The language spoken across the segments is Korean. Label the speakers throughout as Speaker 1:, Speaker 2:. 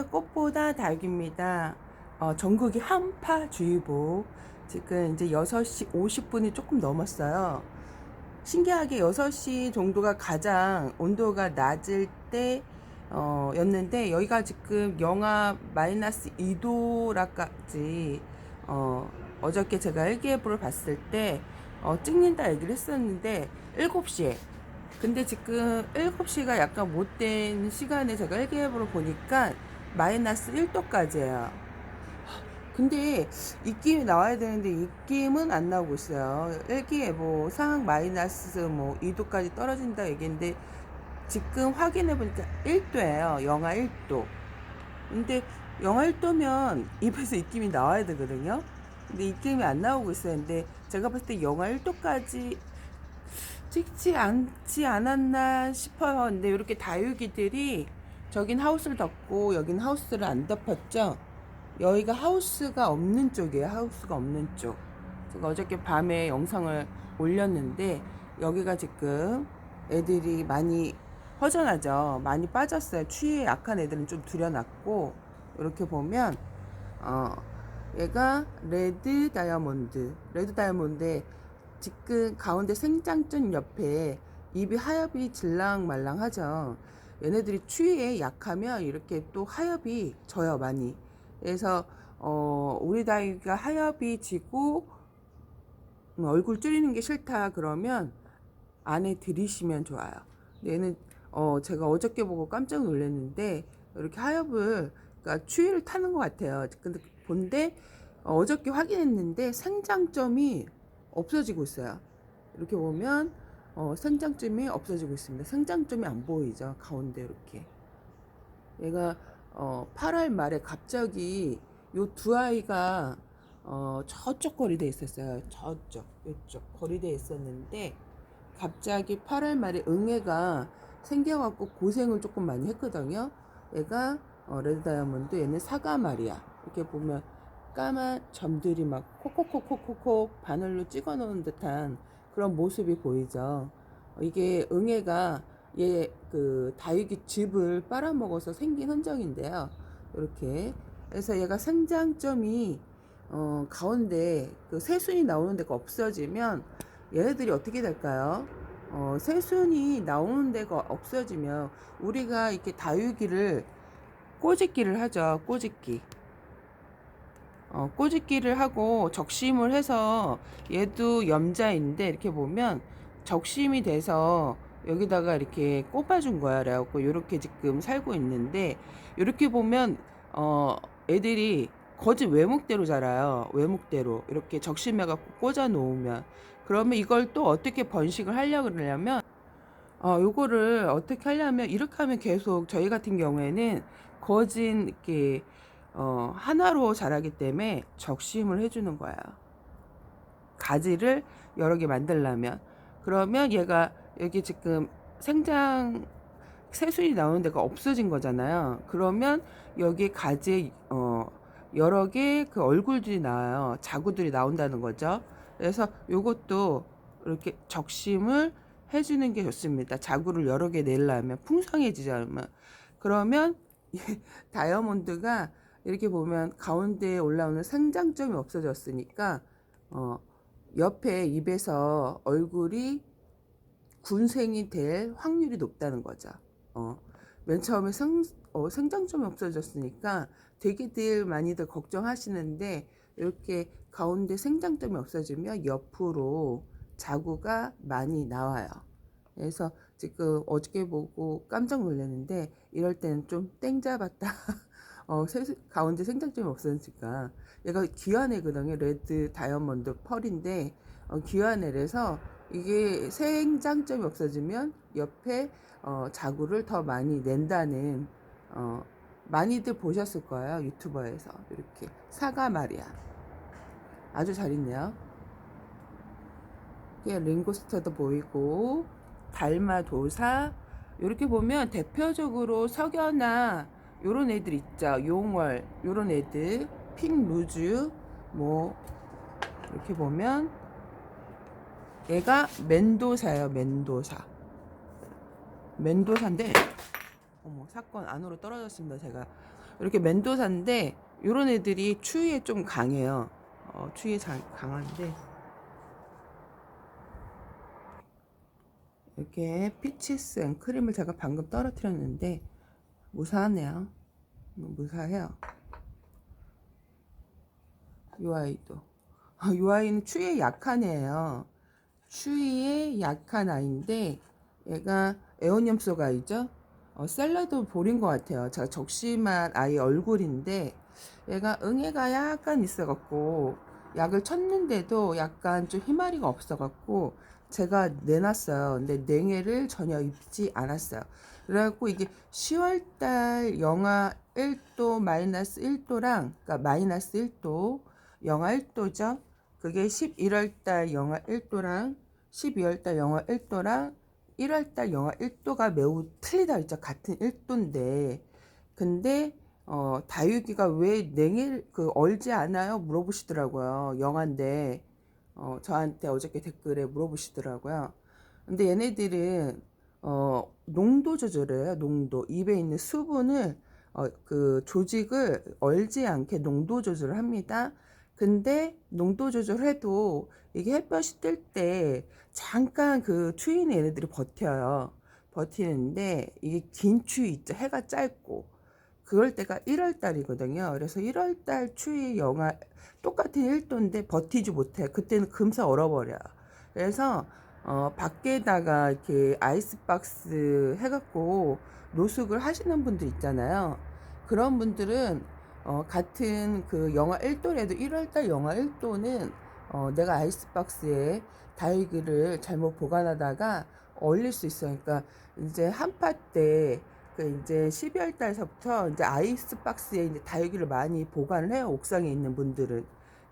Speaker 1: 꽃보다 닭입니다. 어, 전국이 한파주의보. 지금 이제 6시 50분이 조금 넘었어요. 신기하게 6시 정도가 가장 온도가 낮을 때, 어, 였는데, 여기가 지금 영하 마이너스 2도라까지, 어, 어저께 제가 일기예보를 봤을 때, 어, 찍는다 얘기를 했었는데, 7시에. 근데 지금 7시가 약간 못된 시간에 제가 일기예보를 보니까, 마이너스 1도까지예요. 근데 입김이 나와야 되는데 입김은 안 나오고 있어요. 일기예보 상황 마이너스 뭐 2도까지 떨어진다 얘기인데 지금 확인해 보니까 1도예요. 영하 1도. 근데 영하 1도면 입에서 입김이 나와야 되거든요. 근데 입김이 안 나오고 있어요. 근데 제가 봤을 때 영하 1도까지 찍지 않지 않았나 싶어요. 근데 이렇게 다육이들이 저긴 하우스를 덮고 여긴 하우스를 안 덮었죠. 여기가 하우스가 없는 쪽이에요. 하우스가 없는 쪽. 제가 어저께 밤에 영상을 올렸는데 여기가 지금 애들이 많이 허전하죠. 많이 빠졌어요. 추위에 약한 애들은 좀 들여놨고 이렇게 보면 어 얘가 레드 다이아몬드, 레드 다이아몬드에 지금 가운데 생장점 옆에 입이 하엽이 질랑말랑하죠. 얘네들이 추위에 약하면 이렇게 또 하엽이 져요 많이. 그래서 어 우리 다이가 하엽이 지고 음, 얼굴 줄이는 게 싫다 그러면 안에 들이시면 좋아요. 얘는 어 제가 어저께 보고 깜짝 놀랐는데 이렇게 하엽을 그러니까 추위를 타는 것 같아요. 근데 본데 어, 어저께 확인했는데 생장점이 없어지고 있어요. 이렇게 보면 어, 생장점이 없어지고 있습니다. 생장점이 안 보이죠. 가운데 이렇게. 얘가 어, 8월 말에 갑자기 요 두 아이가 어, 저쪽 거리대에 있었어요. 저쪽, 이쪽 거리대에 있었는데 갑자기 8월 말에 응애가 생겨갖고 고생을 조금 많이 했거든요. 얘가 어, 레드 다이아몬드, 얘는 사과 말이야. 이렇게 보면 까만 점들이 막 콕콕콕콕콕콕 바늘로 찍어 놓은 듯한 그런 모습이 보이죠. 어, 이게 응애가 얘 그 다육이 즙을 빨아먹어서 생긴 흔적인데요. 이렇게 그래서 얘가 생장점이 어, 가운데 그 새순이 나오는 데가 없어지면 얘네들이 어떻게 될까요? 어, 새순이 나오는 데가 없어지면 우리가 이렇게 다육이를 꼬집기를 하죠. 꼬집기. 어, 꼬집기를 하고 적심을 해서 얘도 염자인데 이렇게 보면 적심이 돼서 여기다가 이렇게 꼽아준 거야. 그래갖고 이렇게 지금 살고 있는데 이렇게 보면 어 애들이 거짓 외목대로 자라요. 외목대로 이렇게 적심해갖고 꽂아 놓으면 그러면 이걸 또 어떻게 번식을 하려고 그러냐면 어 요거를 어떻게 하려면 이렇게 하면 계속 저희 같은 경우에는 거진 이렇게 어 하나로 자라기 때문에 적심을 해주는 거야. 가지를 여러 개 만들려면 그러면 얘가 여기 지금 생장 새순이 나오는 데가 없어진 거잖아요. 그러면 여기 가지에 어 여러 개 그 얼굴들이 나와요. 자구들이 나온다는 거죠. 그래서 요것도 이렇게 적심을 해주는 게 좋습니다. 자구를 여러 개 내려면 풍성해지자면 그러면 다이아몬드가 이렇게 보면 가운데에 올라오는 생장점이 없어졌으니까 어 옆에 입에서 얼굴이 군생이 될 확률이 높다는 거죠. 어, 맨 처음에 생, 어, 생장점이 없어졌으니까 되게들 많이들 걱정하시는데 이렇게 가운데 생장점이 없어지면 옆으로 자구가 많이 나와요. 그래서 지금 어저께 보고 깜짝 놀랐는데 이럴 때는 좀 땡 잡았다. 어, 세, 가운데 생장점이 없어지니까 얘가 귀한 애거든요. 레드 다이아몬드 펄인데 어, 애라서 이게 생장점이 없어지면 옆에 어, 자구를 더 많이 낸다는 어, 많이들 보셨을 거예요 유튜버에서. 이렇게. 사과 말이야 아주 잘 있네요. 이게 링고스터도 보이고 달마 도사. 이렇게 보면 대표적으로 석연아 요런 애들 있죠. 용월 요런 애들. 핑루즈. 뭐 이렇게 보면 얘가 멘도사예요 멘도사. 멘도사인데 어머 사건 안으로 떨어졌습니다 제가. 이렇게 멘도사인데 요런 애들이 추위에 좀 강해요. 어, 추위에 자, 강한데. 이렇게 피치스 앤 크림을 제가 방금 떨어뜨렸는데 무사하네요. 음, 무사해요. 이 아이도. 아, 이 아이는 추위에 약한 애예요. 추위에 약한 아이인데 얘가 에오니엄소가 아이죠. 어, 샐러드 볼인 것 같아요. 제가 적심한 아이 얼굴인데 얘가 응애가 약간 있어갖고 약을 쳤는데도 약간 좀 희마리가 없어갖고 제가 내놨어요. 근데 냉해를 전혀 입지 않았어요. 그래갖고 이게 10월달 영하 1도 마이너스 1도랑 그러니까 마이너스 1도 영하 1도죠. 그게 11월달 영하 1도랑 12월달 영하 1도랑 1월달 영하 1도가 매우 틀리다 했죠. 같은 1도인데 근데 어, 다육이가 왜 냉해 그 얼지 않아요? 물어보시더라고요. 영한데 어, 저한테 어저께 댓글에 물어보시더라고요. 근데 얘네들은 어, 농도 조절을 해요. 농도 입에 있는 수분을 어, 그 조직을 얼지 않게 농도 조절을 합니다. 근데 농도 조절해도 이게 햇볕이 뜰 때 잠깐 그 추위는 얘네들이 버텨요. 버티는데 이게 긴 추위 있죠. 해가 짧고 그럴 때가 1월 달이거든요. 그래서 1월 달 추위 영하 똑같은 1도인데 버티지 못해. 그때는 금세 얼어버려요. 그래서 어, 밖에다가 이렇게 아이스박스 해갖고 노숙을 하시는 분들 있잖아요. 그런 분들은 어, 같은 그 영하 1도라도 1월달 영하 1도는 어, 내가 아이스박스에 다육이를 잘못 보관하다가 얼릴 수 있어요. 그러니까 이제 한파 때 그 이제 12월 달서부터 이제 아이스박스에 이제 다육이를 많이 보관을 해요. 옥상에 있는 분들은.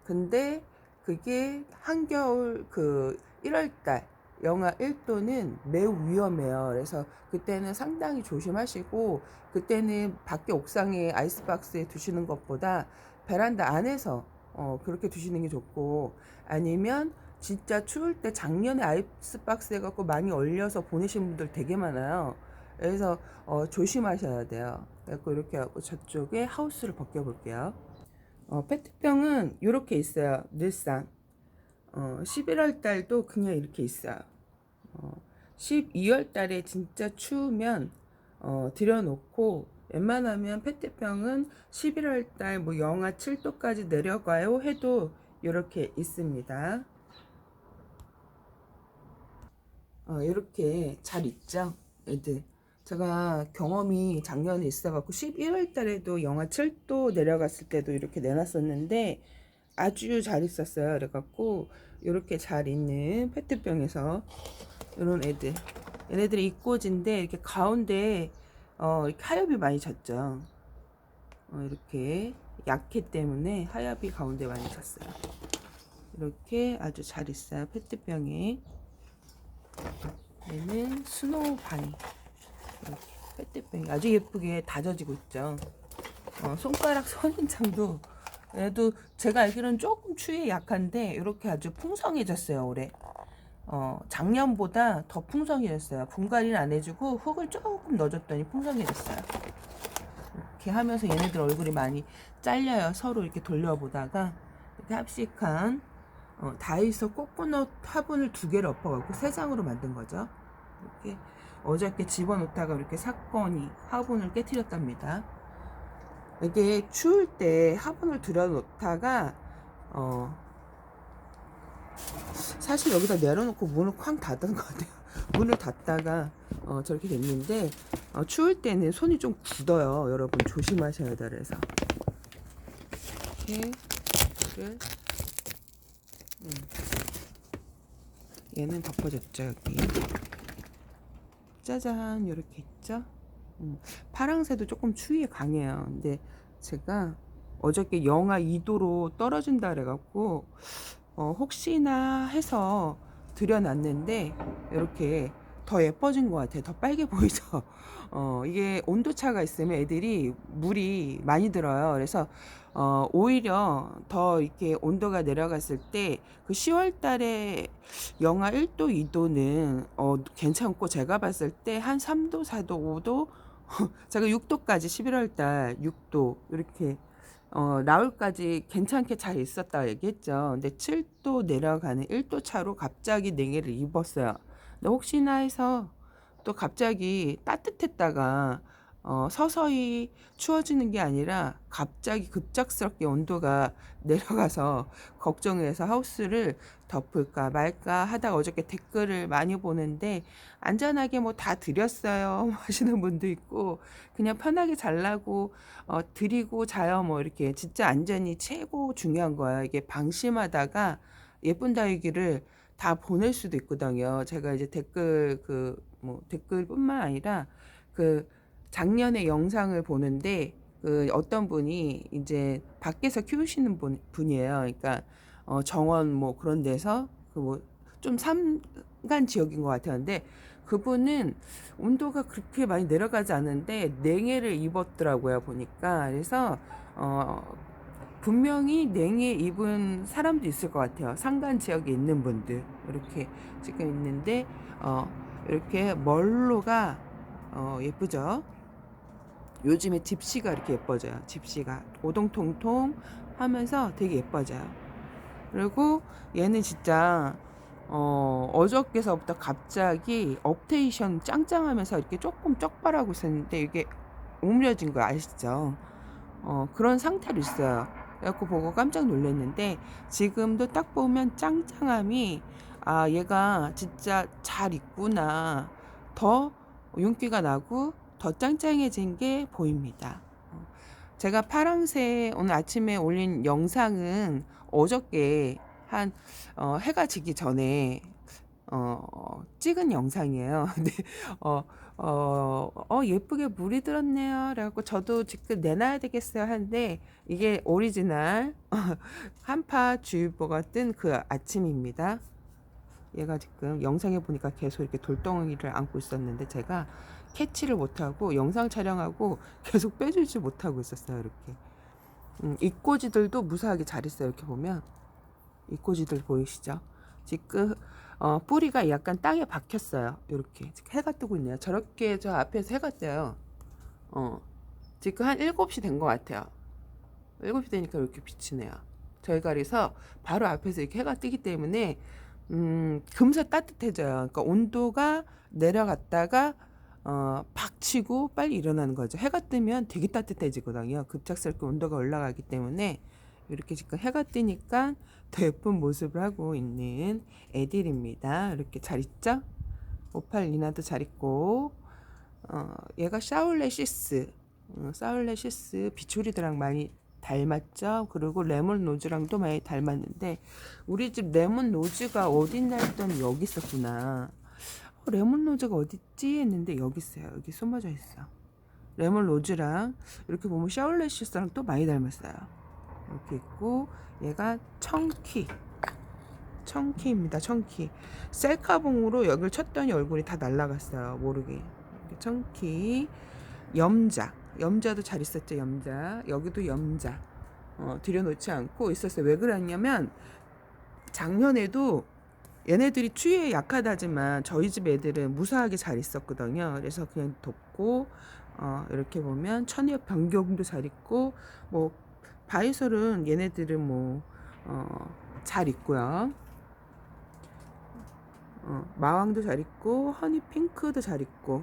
Speaker 1: 근데 그게 한겨울 그 1월 달 영하 1도는 매우 위험해요. 그래서 그때는 상당히 조심하시고 그때는 밖에 옥상에 아이스박스에 두시는 것보다 베란다 안에서 어, 그렇게 두시는 게 좋고 아니면 진짜 추울 때 작년에 아이스박스 해갖고 많이 얼려서 보내신 분들 되게 많아요. 그래서 어, 조심하셔야 돼요. 그래서 이렇게 하고 저쪽에 하우스를 벗겨 볼게요. 어, 페트병은 이렇게 있어요. 늘상. 어, 11월 달도 그냥 이렇게 있어요. 어, 12월 달에 진짜 추우면 어, 들여놓고 웬만하면 페트병은 11월 달 뭐 영하 7도까지 내려가요 해도 이렇게 있습니다. 어, 이렇게 잘 있죠, 애들. 제가 경험이 작년에 있어갖고 11월 달에도 영하 7도 내려갔을 때도 이렇게 내놨었는데 아주 잘 있었어요. 그래갖고 이렇게 잘 있는 페트병에서 이런 애들 얘네들이 입꼬지인데 이렇게 가운데 어 이렇게 하엽이 많이 졌죠. 어 이렇게 약해 때문에 하엽이 가운데 많이 졌어요. 이렇게 아주 잘 있어요. 페트병에 얘는 스노우 바니 페트병이 아주 예쁘게 다져지고 있죠. 어, 손가락 선인장도 얘도 제가 알기로는 조금 추위에 약한데 이렇게 아주 풍성해졌어요 올해. 어, 작년보다 더 풍성해졌어요. 분갈이는 안 해주고 흙을 조금 넣어줬더니 풍성해졌어요. 이렇게 하면서 얘네들 얼굴이 많이 잘려요. 서로 이렇게 돌려보다가 이렇게 합식한 어, 다이소 코코넛 화분을 두 개를 엎어갖고 세 장으로 만든 거죠. 이렇게 어저께 집어넣다가 이렇게 사건이 화분을 깨뜨렸답니다. 이게 추울 때 화분을 들여놓다가 어 사실 여기다 내려놓고 문을 쾅 닫은 것 같아요. 문을 닫다가 어 저렇게 됐는데 어 추울 때는 손이 좀 굳어요. 여러분 조심하셔야 돼 그래서 이렇게 를 음. 얘는 덮어졌죠 여기 짜잔 이렇게 있죠. 음, 파랑새도 조금 추위에 강해요. 근데 제가 어저께 영하 2도로 떨어진다 그래갖고 어, 혹시나 해서 들여놨는데 이렇게 더 예뻐진 것 같아요. 더 빨개 보이죠. 어, 이게 온도차가 있으면 애들이 물이 많이 들어요. 그래서 어, 오히려 더 이렇게 온도가 내려갔을 때 그 10월 달에 영하 1도, 2도는 어, 괜찮고 제가 봤을 때 한 3도, 4도, 5도 제가 6도까지 11월 달 6도 이렇게 어, 나올까지 괜찮게 잘 있었다 얘기했죠. 근데 7도 내려가는 1도 차로 갑자기 냉해를 입었어요. 근데 혹시나 해서 또 갑자기 따뜻했다가 어, 서서히 추워지는 게 아니라 갑자기 급작스럽게 온도가 내려가서 걱정해서 하우스를 덮을까 말까 하다가 어저께 댓글을 많이 보는데 안전하게 뭐 다 드렸어요. 하시는 분도 있고 그냥 편하게 잘라고 어, 드리고 자요. 뭐 이렇게 진짜 안전이 최고 중요한 거예요 이게 방심하다가 예쁜 다육이를 다 보낼 수도 있거든요. 제가 이제 댓글 그 뭐 댓글뿐만 아니라 그 작년에 영상을 보는데 그 어떤 분이 이제 밖에서 키우시는 분, 분이에요. 그러니까 어 정원 뭐 그런 데서 그 뭐좀 산간 지역인 것 같았는데 그분은 온도가 그렇게 많이 내려가지 않은데 냉해를 입었더라고요 보니까. 그래서 어 분명히 냉해 입은 사람도 있을 것 같아요. 산간 지역에 있는 분들 이렇게 지금 있는데 어 이렇게 멀로가 어 예쁘죠. 요즘에 집시가 이렇게 예뻐져요. 집시가 오동통통 하면서 되게 예뻐져요. 그리고 얘는 진짜 어, 어저께서부터 갑자기 업데이션 짱짱하면서 이렇게 조금 쪽발하고 있었는데 이게 오므려진 거 아시죠? 어, 그런 상태로 있어요. 그래갖고 보고 깜짝 놀랐는데 지금도 딱 보면 짱짱함이 아 얘가 진짜 잘 있구나 더 윤기가 나고 더 짱짱해진 게 보입니다. 어, 제가 파랑새 오늘 아침에 올린 영상은 어저께 한 어, 해가 지기 전에 어, 찍은 영상이에요. 근데 어, 어, 어, 예쁘게 물이 들었네요. 그래갖고 저도 지금 내놔야 되겠어요. 하는데 이게 오리지널 한파 주의보가 뜬 그 아침입니다. 얘가 지금 영상에 보니까 계속 이렇게 돌덩이를 안고 있었는데 제가 캐치를 못하고 영상 촬영하고 계속 빼주지 못하고 있었어요. 이렇게. 음, 이꼬지들도 무사하게 잘 있어요. 이렇게 보면 이꼬지들 보이시죠? 지금 어, 뿌리가 약간 땅에 박혔어요. 이렇게 해가 뜨고 있네요. 저렇게 저 앞에서 해가 떠요. 어, 지금 한 7시 된 것 같아요. 7시 되니까 이렇게 비치네요. 저희가 그래서 바로 앞에서 이렇게 해가 뜨기 때문에 음, 금세 따뜻해져요. 그러니까 온도가 내려갔다가 어, 박치고 빨리 일어나는 거죠. 해가 뜨면 되게 따뜻해지거든요. 급작스럽게 온도가 올라가기 때문에 이렇게 지금 해가 뜨니까 더 예쁜 모습을 하고 있는 애들입니다. 이렇게 잘 있죠? 오팔 리나도 잘 있고, 어, 얘가 샤울레시스, 어, 샤울레시스 비초리들랑 많이 닮았죠? 그리고 레몬 로즈랑도 많이 닮았는데, 우리 집 레몬 로즈가 어딨나 했더니 여기 있었구나. 어, 레몬 로즈가 어딨지? 했는데 여기 있어요. 여기 숨어져 있어. 레몬 로즈랑 이렇게 보면 샤울레시스랑 또 많이 닮았어요. 이렇게 있고 얘가 청키. 청키입니다. 청키. 셀카봉으로 여기를 쳤더니 얼굴이 다 날라갔어요. 모르게. 청키. 염자. 염자도 잘 있었죠 염자. 여기도 염자. 어, 들여놓지 않고 있었어요. 왜 그랬냐면 작년에도 얘네들이 추위에 약하다지만 저희 집 애들은 무사하게 잘 있었거든요. 그래서 그냥 덮고 어, 이렇게 보면 천엽 변경도 잘 있고 뭐 바이솔은 얘네들은 뭐, 어, 잘 있고요. 어, 마왕도 잘 있고, 허니 핑크도 잘 있고.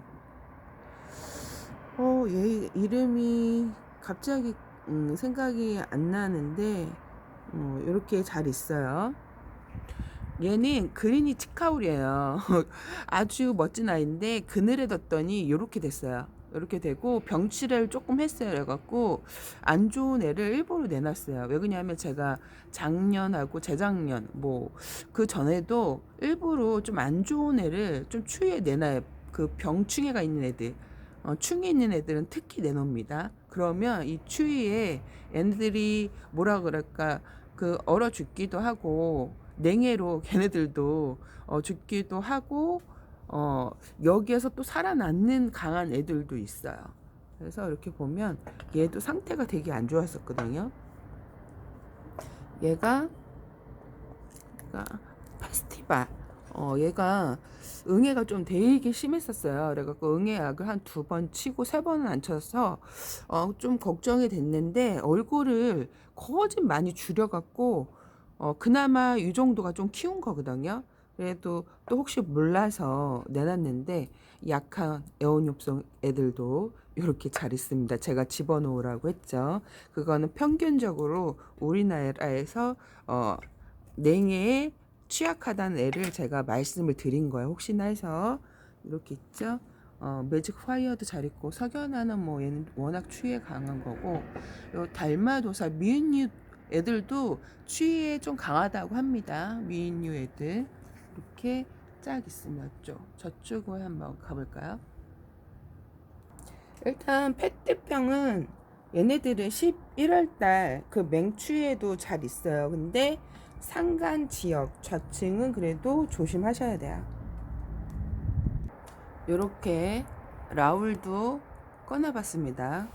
Speaker 1: 어, 얘 이름이 갑자기 음, 생각이 안 나는데, 어, 이렇게 잘 있어요. 얘는 그린이 치카울이에요. 아주 멋진 아이인데 그늘에 뒀더니 이렇게 됐어요. 이렇게 되고 병치레를 조금 했어요. 그래갖고 안 좋은 애를 일부러 내놨어요. 왜 그러냐면 제가 작년하고 재작년 뭐 그 전에도 일부러 좀 안 좋은 애를 좀 추위에 내놔요. 그 병충해가 있는 애들. 어, 충이 있는 애들은 특히 내놓습니다. 그러면 이 추위에 애들이 뭐라 그럴까 그 얼어 죽기도 하고 냉해로 걔네들도 어, 죽기도 하고 어, 여기에서 또 살아남는 강한 애들도 있어요. 그래서 이렇게 보면 얘도 상태가 되게 안 좋았었거든요. 얘가, 얘가 페스티벌. 어, 얘가 응애가 좀 되게 심했었어요. 그래갖고 응애약을 한 두 번 치고 세 번은 안 쳐서 어, 좀 걱정이 됐는데 얼굴을 거진 많이 줄여갖고 어, 그나마 이 정도가 좀 키운 거거든요. 그래도 또 혹시 몰라서 내놨는데 약한 애원육성 애들도 이렇게 잘 있습니다. 제가 집어넣으라고 했죠. 그거는 평균적으로 우리나라에서 어, 냉해에 취약하다는 애를 제가 말씀을 드린 거예요. 혹시나 해서 이렇게 있죠. 어, 매직 파이어도 잘 있고 석연아는 뭐 얘는 워낙 추위에 강한 거고 요 달마도사 미인류 애들도 추위에 좀 강하다고 합니다. 미인류 애들 이렇게 짝 있으면 쪽 저쪽으로 한번 가볼까요? 일단 페트병은 얘네들은 11월 달 그 맹추위에도 잘 있어요. 근데 산간 지역 좌층은 그래도 조심하셔야 돼요. 이렇게 라울도 꺼내봤습니다.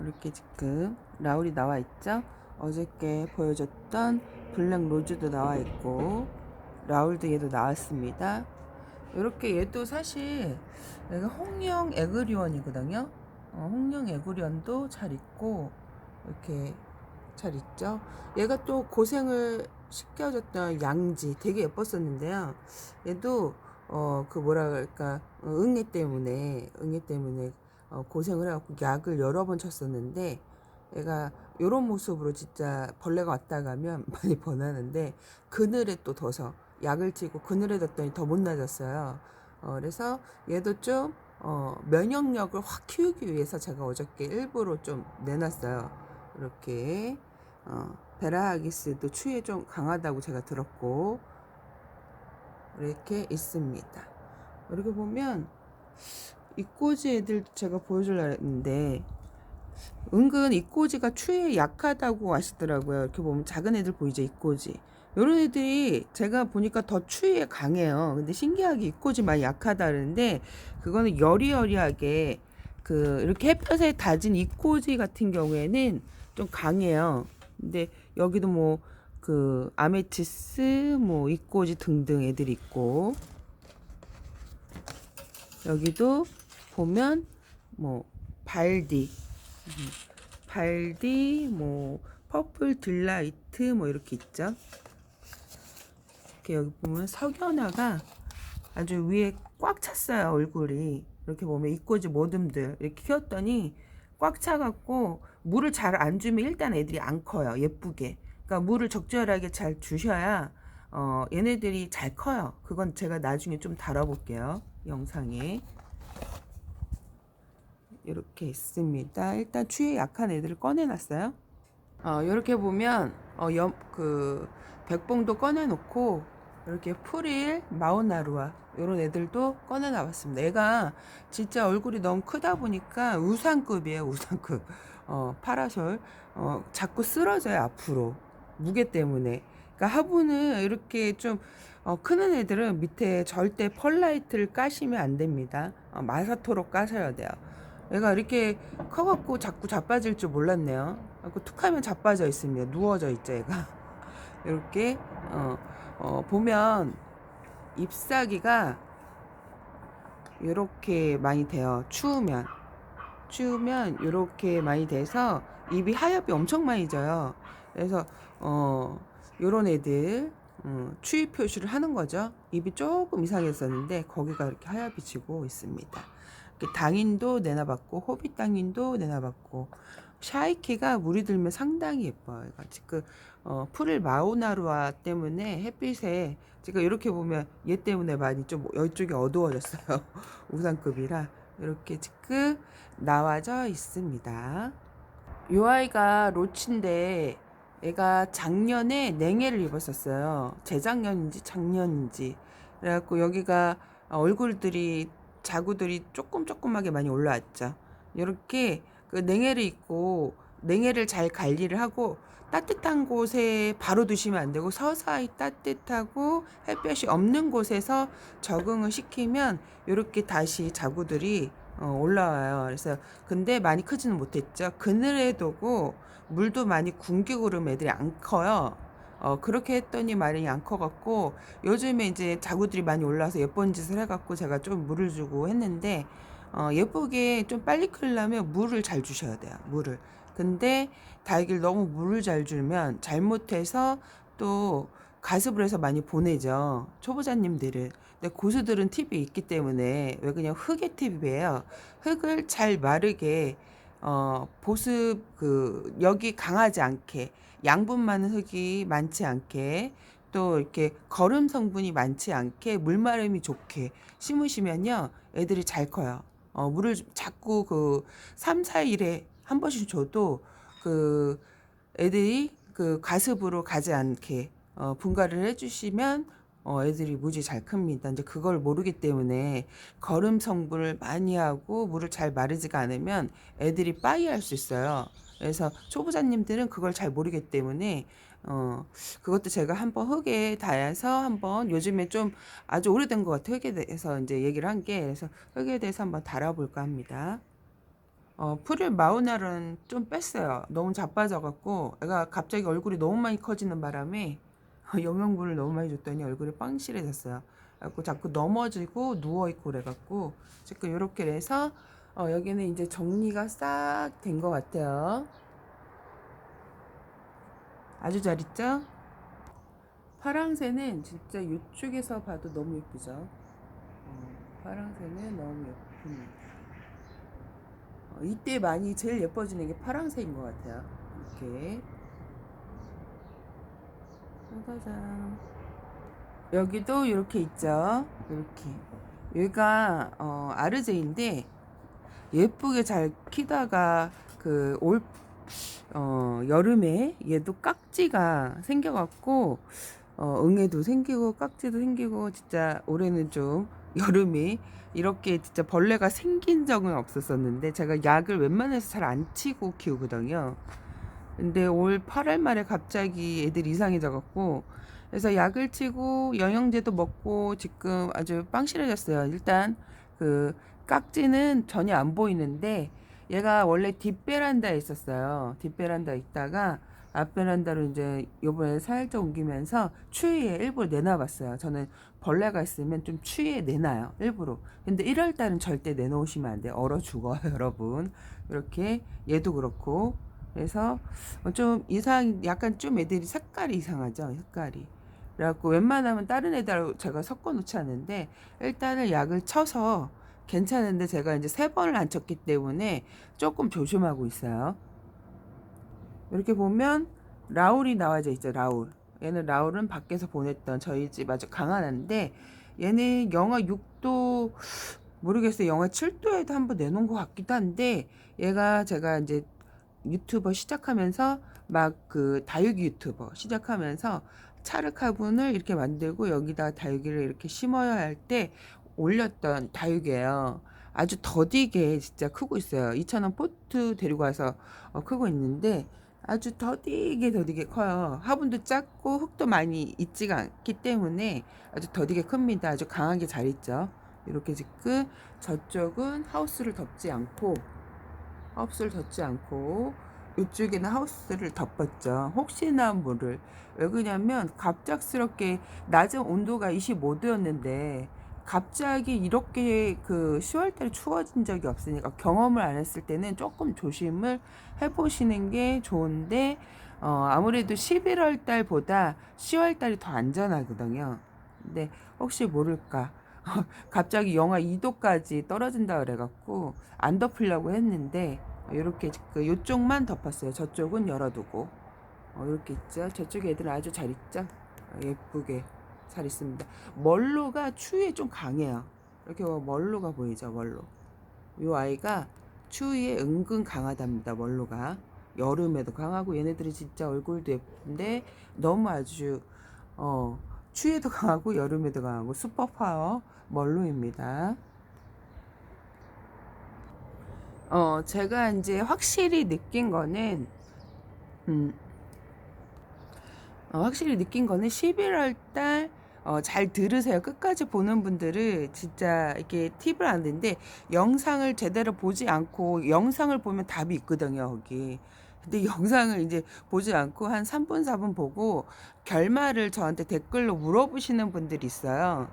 Speaker 1: 이렇게 지금 라울이 나와 있죠. 어저께 보여줬던 블랙 로즈도 나와 있고 라울도 얘도 나왔습니다. 이렇게 얘도 사실 얘가 홍영 에그리원이거든요. 어, 홍영 에그리원도 잘 있고 이렇게 잘 있죠. 얘가 또 고생을 시켜줬던 양지 되게 예뻤었는데요. 얘도 어 그 뭐라 그럴까 어, 응애 때문에 응애 때문에 어, 고생을 해갖고 약을 여러 번 쳤었는데 얘가 요런 모습으로 진짜 벌레가 왔다 가면 많이 번하는데 그늘에 또 둬서 약을 치고 그늘에 뒀더니 더 못 나졌어요. 어, 그래서 얘도 좀 어, 면역력을 확 키우기 위해서 제가 어저께 일부러 좀 내놨어요. 이렇게 어, 베라하기스도 추위에 좀 강하다고 제가 들었고 이렇게 있습니다. 이렇게 보면 이 꼬지 애들 제가 보여주려 했는데 은근 이꼬지가 추위에 약하다고 하시더라고요. 이렇게 보면 작은 애들 보이죠, 이꼬지. 이런 애들이 제가 보니까 더 추위에 강해요. 근데 신기하게 이꼬지 많이 약하다는데 그거는 여리여리하게 그 이렇게 햇볕에 다진 이꼬지 같은 경우에는 좀 강해요. 근데 여기도 뭐 그 아메티스 뭐 이꼬지 등등 애들이 있고 여기도 보면 뭐 발디 음, 발디 뭐 퍼플 딜라이트 뭐 이렇게 있죠. 이렇게 여기 보면 석연화가 아주 위에 꽉 찼어요 얼굴이. 이렇게 보면 이꼬지 모듬들. 이렇게 키웠더니 꽉 차갖고 물을 잘 안 주면 일단 애들이 안 커요 예쁘게. 그러니까 물을 적절하게 잘 주셔야 어 얘네들이 잘 커요. 그건 제가 나중에 좀 다뤄볼게요 영상에 이렇게 있습니다 일단 추위에 약한 애들을 꺼내놨어요 어 이렇게 보면 어그 백봉도 꺼내놓고 이렇게 프릴 마우나루아 이런 애들도 꺼내 나왔습니다. 얘가 진짜 얼굴이 너무 크다 보니까 우상급이에요. 우상급. 어, 파라솔. 어, 자꾸 쓰러져요. 앞으로. 무게 때문에. 그러니까 화분을 이렇게 좀 어, 크는 애들은 밑에 절대 펄라이트를 까시면 안 됩니다. 어, 마사토로 까셔야 돼요. 얘가 이렇게 커갖고 자꾸 자빠질 줄 몰랐네요. 툭하면 자빠져 있습니다. 누워져 있죠, 얘가. 이렇게 어, 어, 보면 잎사귀가 이렇게 많이 돼요. 추우면 추우면 이렇게 많이 돼서 잎이 하엽이 엄청 많이 져요. 그래서 어 요런 애들 음, 추위 표시를 하는 거죠. 잎이 조금 이상했었는데 거기가 이렇게 하엽이 지고 있습니다. 이렇게 당인도 내놔봤고 호빗 당인도 내놔봤고 샤이키가 물이 들면 상당히 예뻐요. 지금 어, 풀을 마우나루아 때문에 햇빛에 지금 이렇게 보면 얘 때문에 많이 좀 이쪽이 어두워졌어요. 우산급이라 이렇게 지금 나와져 있습니다. 이 아이가 로치인데 얘가 작년에 냉해를 입었었어요. 재작년인지 작년인지. 그래갖고 여기가 얼굴들이 자구들이 조금 조금하게 많이 올라왔죠. 이렇게 그 냉해를 입고 냉해를 잘 관리를 하고 따뜻한 곳에 바로 두시면 안 되고 서서히 따뜻하고 햇볕이 없는 곳에서 적응을 시키면 이렇게 다시 자구들이 어, 올라와요. 그래서 근데 많이 크지는 못했죠. 그늘에 두고 물도 많이 굶기고 그러면 애들이 안 커요. 어, 그렇게 했더니 많이 안 커갖고 요즘에 이제 자구들이 많이 올라와서 예쁜 짓을 해갖고 제가 좀 물을 주고 했는데 어, 예쁘게 좀 빨리 크려면 물을 잘 주셔야 돼요. 물을. 근데 다육이를 너무 물을 잘 주면 잘못해서 또 가습을 해서 많이 보내죠. 초보자님들은. 근데 고수들은 팁이 있기 때문에 왜 그냥 흙의 팁이에요. 흙을 잘 마르게 어, 보습 그 여기 강하지 않게 양분 많은 흙이 많지 않게 또 이렇게 거름 성분이 많지 않게 물마름이 좋게 심으시면요 애들이 잘 커요. 어, 물을 자꾸 그 3, 4일에 한 번씩 줘도 그 애들이 그 가습으로 가지 않게 어, 분갈이를 해주시면 어, 애들이 무지 잘 큽니다. 이제 그걸 모르기 때문에 거름 성분을 많이 하고 물을 잘 마르지가 않으면 애들이 빠이할 수 있어요. 그래서 초보자님들은 그걸 잘 모르기 때문에 어 그것도 제가 한번 흙에 닿아서 한번 요즘에 좀 아주 오래된 것 같아요. 흙에 대해서 이제 얘기를 한 게 그래서 흙에 대해서 한번 달아볼까 합니다. 어, 풀을 마우날은 좀 뺐어요. 너무 자빠져갖고 애가 갑자기 얼굴이 너무 많이 커지는 바람에 영양분을 너무 많이 줬더니 얼굴이 빵실해졌어요. 그래갖고 자꾸 넘어지고 누워있고 그래갖고 지금 이렇게 해서 어, 여기는 이제 정리가 싹 된 것 같아요. 아주 잘 있죠? 파랑새는 진짜 이쪽에서 봐도 너무 예쁘죠? 어, 파랑새는 너무 예쁩니다. 어, 이때 많이 제일 예뻐지는 게 파랑새인 것 같아요. 이렇게. 짜자잔. 여기도 이렇게 있죠. 이렇게. 여기가 어, 아르제인데 예쁘게 잘 키다가 그올 어, 여름에 얘도 깍지가 생겨갖고 어, 응애도 생기고 깍지도 생기고 진짜 올해는 좀 여름에 이렇게 진짜 벌레가 생긴 적은 없었었는데 제가 약을 웬만해서 잘 안 치고 키우거든요. 근데 올 8월 말에 갑자기 애들이 이상해져 갖고 그래서 약을 치고 영양제도 먹고 지금 아주 빵실해졌어요. 일단 그 깍지는 전혀 안 보이는데 얘가 원래 뒷베란다에 있었어요. 뒷베란다에 있다가 앞베란다로 이제 요번에 살짝 옮기면서 추위에 일부러 내놔봤어요. 저는 벌레가 있으면 좀 추위에 내놔요. 일부러. 근데 1월 달은 절대 내놓으시면 안 돼요. 얼어 죽어요, 여러분. 이렇게 얘도 그렇고. 그래서 좀 이상, 약간 좀 애들이 색깔이 이상하죠. 색깔이. 그래갖고 웬만하면 다른 애들 제가 섞어 놓지 않는데 일단은 약을 쳐서 괜찮은데 제가 이제 세 번을 안 쳤기 때문에 조금 조심하고 있어요. 이렇게 보면 라울이 나와져 있죠. 라울. 얘는 라울은 밖에서 보냈던 저희 집 아주 강한 애인데 얘는 영하 6도 모르겠어요. 영하 7도에도 한번 내놓은 것 같기도 한데 얘가 제가 이제 유튜버 시작하면서 막 그 다육이 유튜버 시작하면서 차르카분을 이렇게 만들고 여기다 다육이를 이렇게 심어야 할 때 올렸던 다육이에요. 아주 더디게 진짜 크고 있어요. 2,000원 포트 데리고 와서 어, 크고 있는데 아주 더디게 더디게 커요. 화분도 작고 흙도 많이 있지가 않기 때문에 아주 더디게 큽니다. 아주 강하게 잘 있죠. 이렇게 지금 저쪽은 하우스를 덮지 않고 하우스를 덮지 않고 이쪽에는 하우스를 덮었죠. 혹시나 모를 왜 그러냐면 갑작스럽게 낮은 온도가 25도였는데 갑자기 이렇게 그 10월 달에 추워진 적이 없으니까 경험을 안 했을 때는 조금 조심을 해보시는 게 좋은데 어 아무래도 11월 달보다 10월 달이 더 안전하거든요. 근데 혹시 모를까 갑자기 영하 2도까지 떨어진다 그래갖고 안 덮으려고 했는데 이렇게 그 요쪽만 덮었어요. 저쪽은 열어두고 어, 이렇게 있죠. 저쪽 애들은 아주 잘 있죠. 어, 예쁘게 잘 있습니다. 멀로가 추위에 좀 강해요. 이렇게 뭐 멀로가 보이죠. 멀로. 이 아이가 추위에 은근 강하답니다. 멀로가 여름에도 강하고 얘네들이 진짜 얼굴도 예쁜데 너무 아주 어 추위에도 강하고 여름에도 강하고 슈퍼파워 멀로입니다. 어 제가 이제 확실히 느낀 거는 음 어, 확실히 느낀 거는 11월 달 어, 잘 들으세요. 끝까지 보는 분들은 진짜 이렇게 팁을 안 듣는데 영상을 제대로 보지 않고 영상을 보면 답이 있거든요. 거기. 근데 영상을 이제 보지 않고 한 3분, 4분 보고 결말을 저한테 댓글로 물어보시는 분들이 있어요.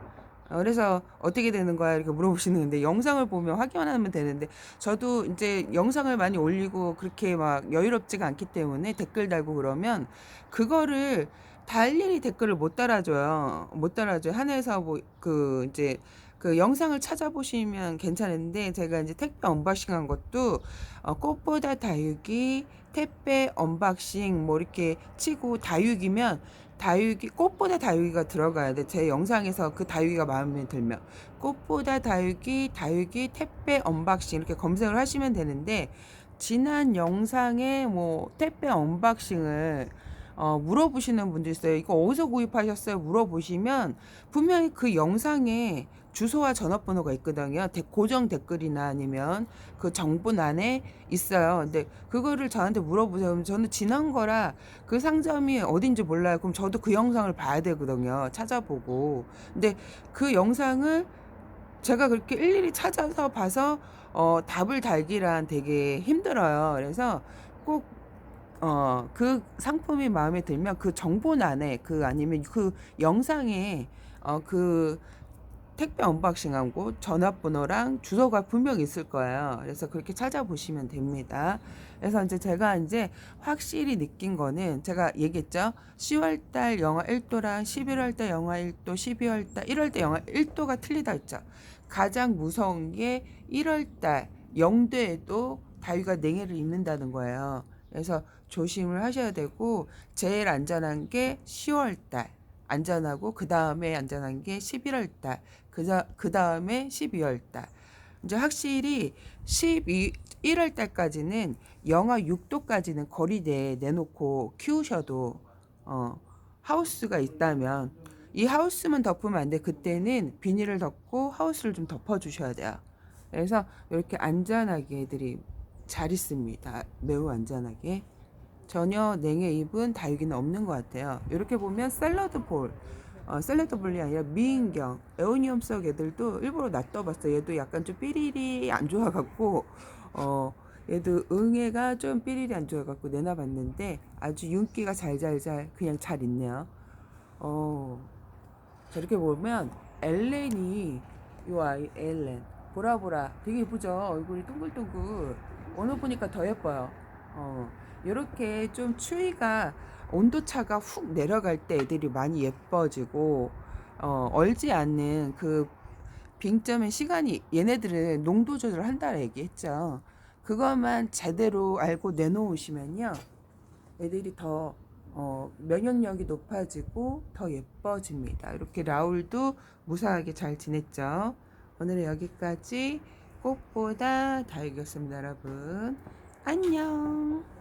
Speaker 1: 어, 그래서 어떻게 되는 거야 이렇게 물어보시는데 영상을 보면 확인하면 되는데 저도 이제 영상을 많이 올리고 그렇게 막 여유롭지가 않기 때문에 댓글 달고 그러면 그거를 다 일일이 댓글을 못 달아줘요. 못 달아줘요. 한해서 뭐 그 이제 그 영상을 찾아보시면 괜찮은데 제가 이제 택배 언박싱한 것도 어, 꽃보다 다육이 택배 언박싱 뭐 이렇게 치고 다육이면 다육이 꽃보다 다육이가 들어가야 돼. 제 영상에서 그 다육이가 마음에 들면 꽃보다 다육이 다육이 택배 언박싱 이렇게 검색을 하시면 되는데 지난 영상에 뭐 택배 언박싱을 어, 물어보시는 분들 있어요. 이거 어디서 구입하셨어요? 물어보시면 분명히 그 영상에 주소와 전화번호가 있거든요. 데- 고정 댓글이나 아니면 그 정보란에 있어요. 근데 그거를 저한테 물어보세요. 저는 지난 거라 그 상점이 어딘지 몰라요. 그럼 저도 그 영상을 봐야 되거든요. 찾아보고. 근데 그 영상을 제가 그렇게 일일이 찾아서 봐서 어, 답을 달기란 되게 힘들어요. 그래서 꼭 어, 그 상품이 마음에 들면 그 정보란에 그 아니면 그 영상에 어, 그 택배 언박싱 하고 전화번호랑 주소가 분명히 있을 거예요. 그래서 그렇게 찾아보시면 됩니다. 그래서 이제 제가 이제 확실히 느낀 거는 제가 얘기했죠. 10월 달 영하 1도랑 11월 달 영하 1도, 12월 달, 1월 달 영하 1도가 틀리다 했죠. 가장 무서운 게 1월달 0도에도 다위가 냉해를 입는다는 거예요. 그래서 조심을 하셔야 되고 제일 안전한 게 10월 달 안전하고 그 다음에 안전한 게 11월 달 그 다음에 12월 달 이제 확실히 12 1월 달까지는 영하 6도까지는 거리 내에 내놓고 키우셔도 어, 하우스가 있다면 이 하우스만 덮으면 안 돼. 그때는 비닐을 덮고 하우스를 좀 덮어 주셔야 돼요. 그래서 이렇게 안전하게 애들이 잘 있습니다. 매우 안전하게. 전혀 냉해 입은 다육이는 없는 것 같아요. 이렇게 보면 샐러드 볼, 어, 샐러드 볼이 아니라 미인경, 에오니엄 속 애들도 일부러 놔둬봤어요. 얘도 약간 좀 삐리리 안 좋아갖고, 어, 얘도 응애가 좀 삐리리 안 좋아갖고 내놔봤는데 아주 윤기가 잘잘잘 그냥 잘 있네요. 어, 저렇게 보면 엘렌이 요 아이 엘렌. 보라보라. 되게 예쁘죠? 얼굴이 둥글둥글. 오늘 보니까 더 예뻐요. 어 이렇게 좀 추위가 온도차가 훅 내려갈 때 애들이 많이 예뻐지고 어 얼지 않는 그 빙점의 시간이 얘네들은 농도 조절을 한다라 얘기했죠 그것만 제대로 알고 내놓으시면요 애들이 더 어, 면역력이 높아지고 더 예뻐집니다. 이렇게 라울도 무사하게 잘 지냈죠. 오늘은 여기까지 꽃보다 다육이었습니다, 여러분. 안녕.